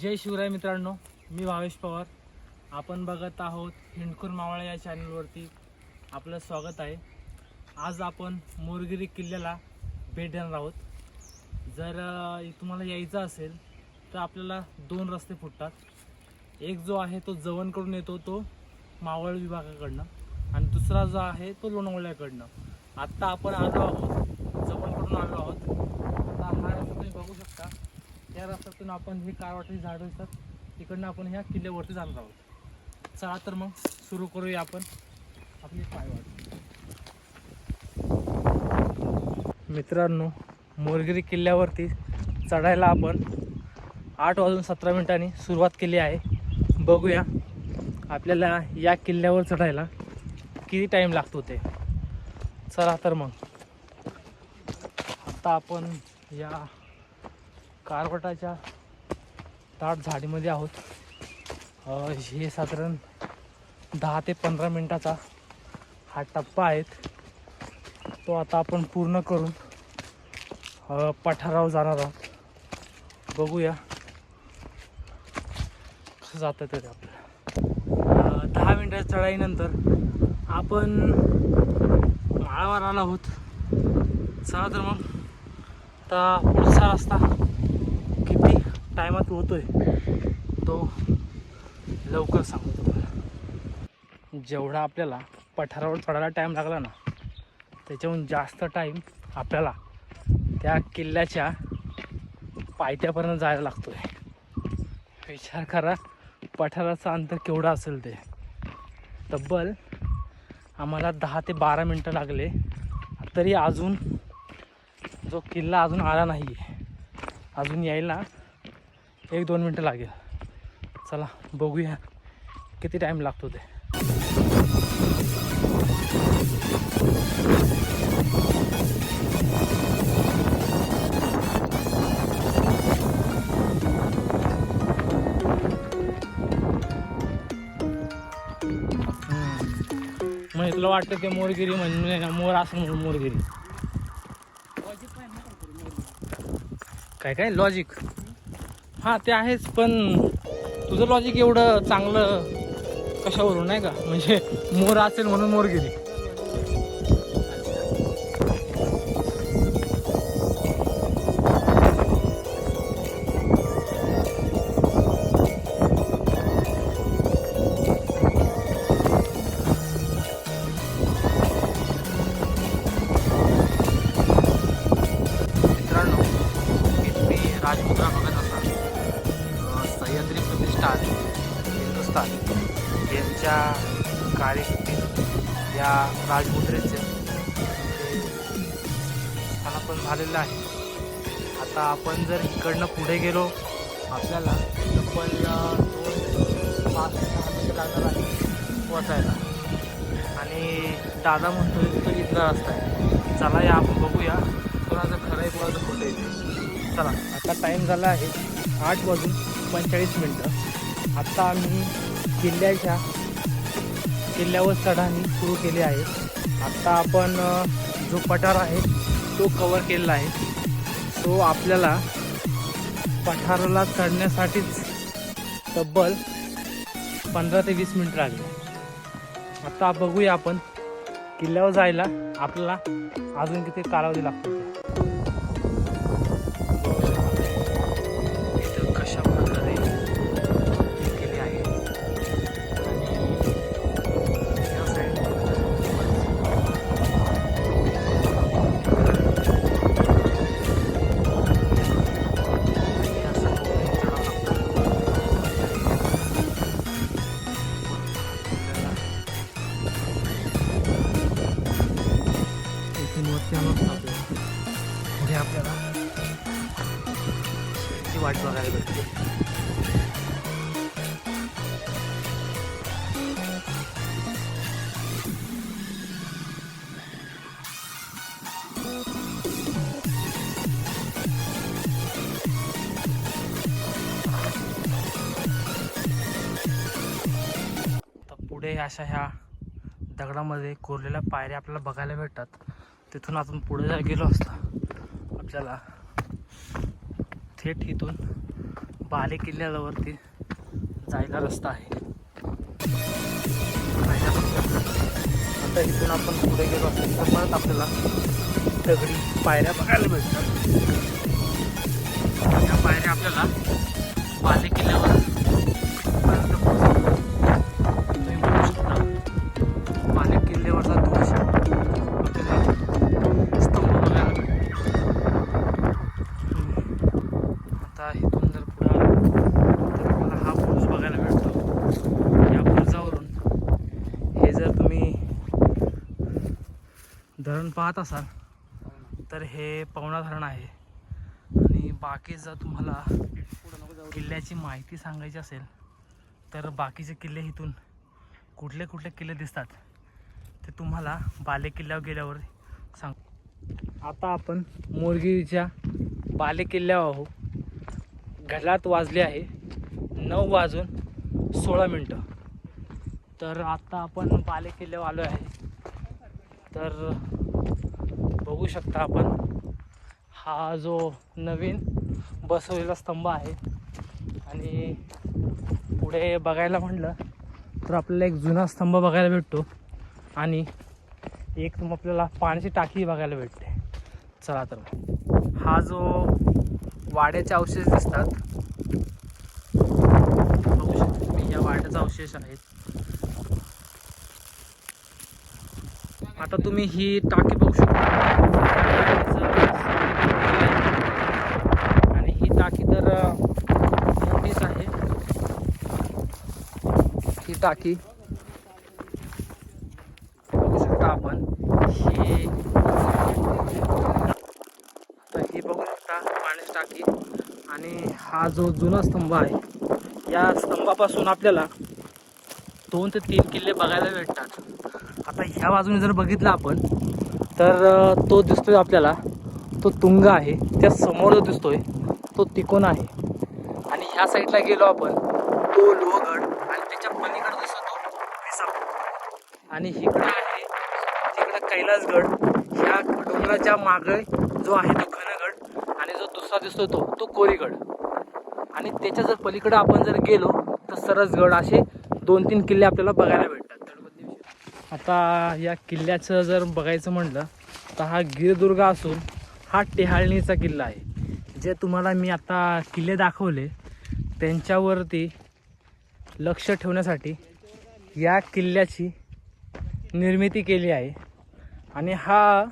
जय शिवराय मित्रांनो मी भावेश पवार. आपण बघत आहोत हिंडखूर मावळा या चॅनलवरती आपलं स्वागत आहे. आज आपण मोरगिरी किल्ल्याला भेट देणार आहोत. जर तुम्हाला यायचं असेल तर आपल्याला दोन रस्ते फुटतात. एक जो आहे तो जवणकडून येतो तो मावळ विभागाकडनं. आणि दुसरा जो आहे तो लोणावळ्याकडनं. आत्ता आपण आलो आहोत जवणकडून आलो आहोत. आता हा रस्ता तुम्ही बघू शकता. या रस्त्यातून आपण हे कारवाटी झाडं असतात तिकडनं आपण ह्या किल्ल्यावरती जाणार आहोत. चला तर मग सुरू करूया आपण आपली पायवाट. मित्रांनो मोरगिरी किल्ल्यावरती चढायला आपण आठ वाजून सतरा मिनिटांनी सुरुवात केली आहे. बघूया आपल्याला या किल्ल्यावर चढायला किती टाईम लागतो ते. चला तर मग. आता आपण या कारवटाच्या दाट झाडीमध्ये आहोत. हे साधारण दहा ते पंधरा मिनटाचा हा टप्पा आहेत. तो आता आपण पूर्ण करून पठारावर जाणार आहोत. बघूया. कसं जातं तरी आपल्याला. दहा मिनटाच्या चढाईनंतर आपण माळावर आलो आहोत. चला तर मग. आता पुढचा रस्ता. टायमात होतोय. तो लवकर सांगतो. जेवढा आपल्याला पठारावर चढायला टाईम लागला ना त्याच्याहून जास्त टाईम आपल्याला त्या किल्ल्याच्या पायथ्यापर्यंत जायला लागतोय. विचार करा पठाराचं अंतर केवढं असेल ते. तब्बल आम्हाला दहा ते बारा मिनटं लागले. तरी अजून जो किल्ला अजून आला नाही आहे अजून यायला एक दोन मिनटं लागेल. चला बघूया किती टाईम लागतो ते. मग तुला वाटतं ते मोरगिरी म्हणजे मोर असं म्हणून मोरगिरी. काय काय? लॉजिक हां ते आहेच पण तुझं लॉजिक एवढं चांगलं कशावरून नाही का? म्हणजे मोर असेल म्हणून मोरगिरी या राजमुद्रेचे. स्थानापन झालेलं आहे. आता आपण जर इकडनं पुढे गेलो आपल्याला तब्बल दोन पाच सहा लागणार आहे पोचायला. आणि दादा म्हणतो तो इथला रस्ता आहे. चला या आपण बघूया. कोणाचं खरं आहे कोणाचं खोटं आहे चला आता टाईम झाला आहे आठ वाजून पंचेचाळीस मिनटं. आत्ता आम्ही किल्ल्याच्या किल्ल्यावर चढाणी सुरू केली आहे. आत्ता आपण जो पठार आहे तो कवर केलेला आहे. तो आपल्याला पठाराला चढण्यासाठीच तब्बल पंधरा ते वीस मिनटं लागले. आता बघूया आपण किल्ल्यावर जायला आपल्याला अजून किती कालावधी लागतो. पुढे अशा ह्या दगडामध्ये कोरलेल्या पायऱ्या आपल्याला बघायला भेटतात. तिथून आपण पुढे जर गेलो असता आपल्याला थेट इथून बाले किल्ल्यावरती जायला रस्ता आहे. आता इथून आपण पुढे गेलो असेल तर परत आपल्याला दगडी पायऱ्या बघायला भेटतात या पायऱ्या आपल्याला बाले किल्ल्यावर धरण पाहत असाल तर हे पवना धरण आहे. आणि बाकी जर तुम्हाला किल्ल्याची माहिती सांगायची असेल तर बाकीचे किल्ले इथून कुठले कुठले किल्ले दिसतात ते तुम्हाला बाले किल्ल्यावर गेल्यावर सांग. आता आपण मोरगिरीच्या बाले किल्ल्यावर आहो घरात वाजले आहे नऊ वाजून सोळा मिनटं. तर आता आपण बाले किल्ल्यावर आलो आहे. तर बघू शकता आपण. हा जो नवीन बसवलेला स्तंभ आहे. आणि पुढे बघायला म्हटलं तर आपल्याला एक जुना स्तंभ बघायला भेटतो. आणि एक आपल्याला पाण्याची टाकी बघायला भेटते. चला तर हा जो वाड्याचे अवशेष दिसतात. बघू शकतो या वाड्याचा अवशेष आहेत. आता तुम्ही ही टाकी बघू शकता. आणि ही टाकी तर मोठीच आहे. ही टाकी बघू शकता आपण. ही तर ही बघू शकता पाण्याची टाकी. आणि हा जो जुना स्तंभ आहे या स्तंभापासून आपल्याला दोन ते तीन किल्ले बघायला भेटतात. आता ह्या बाजूने जर बघितलं आपण तर तो दिसतोय आपल्याला. तो तुंग आहे. त्या समोर जो दिसतोय तो तिकोन आहे. आणि ह्या साईडला गेलो आपण तो लोहगड. आणि त्याच्या पलीकडे दिसतो तो विसापूर आणि इकडे आहे तिकडे कैलासगड. ह्या डोंगराच्या मागे जो आहे तो घनगड. आणि जो दुसरा दिसतोय तो तो कोरीगड. आणि त्याच्या जर पलीकडे आपण जर गेलो तर सरसगड असे दोन तीन किल्ले आपल्याला बघायला भेटतात आता या किल्ल्याचं जर बघायचं म्हटलं तर हा गिरदुर्ग असून हा टेहाळणीचा किल्ला आहे. जे तुम्हाला मी आता किल्ले दाखवले त्यांच्यावरती लक्ष ठेवण्यासाठी या किल्ल्याची निर्मिती केली आहे. आणि हा